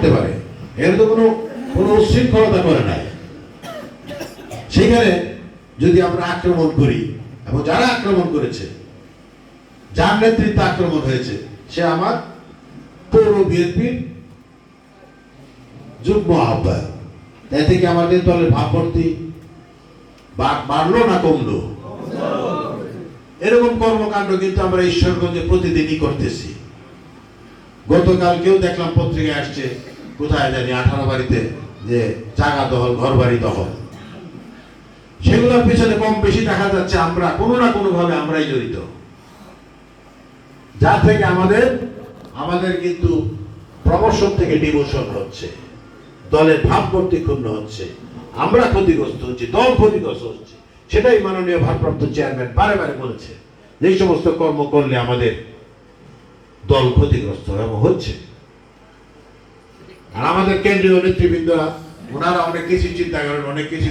করতে পারে। এর তো কোনো কোনো উচ্ছৃঙ্খলতা করে নাই। সেখানে যদি আমরা আক্রমণ করি, এবং যারা আক্রমণ করেছে, যার নেতৃত্বে আক্রমণ হয়েছে, সে আমার পৌর বিএনপির যুগ্ম আহ্বায়ক। তাই থেকে আমাদের দলের ভাবমূর্তি বা- বাড়লো না কমলো? এরকম কর্মকাণ্ড কিন্তু আমরা ঈশ্বরগঞ্জে প্রতিদিনই করতেছি। গতকালকেও দেখলাম পত্রিকায় আসছে কোথায় জানি আঠারো বাড়িতে যে জাগা দখল ঘর বাড়ি দখল। সেগুলোর পিছনে কম বেশি দেখা যাচ্ছে আমরা, কোনো না কোনো ভাবে আমরাই জড়িত। যা থেকে আমাদের আমাদের কিন্তু প্রমোশন থেকে ডিমোশন হচ্ছে। দলের ভাবমূর্তি ক্ষুণ্ণ হচ্ছে। আমরা ক্ষতিগ্রস্ত হচ্ছি, দল ক্ষতিগ্রস্ত হচ্ছে। সেটাই মাননীয় ভারপ্রাপ্ত চেয়ারম্যান বারে বারে বলেছে। যে সমস্ত কর্ম করলে আমাদের দল ক্ষতিগ্রস্ত এবং হচ্ছে। আর আমাদের কেন্দ্রীয় নেতৃবৃন্দরা ওনারা অনেক কিছু চিন্তা করেন অনেক কিছু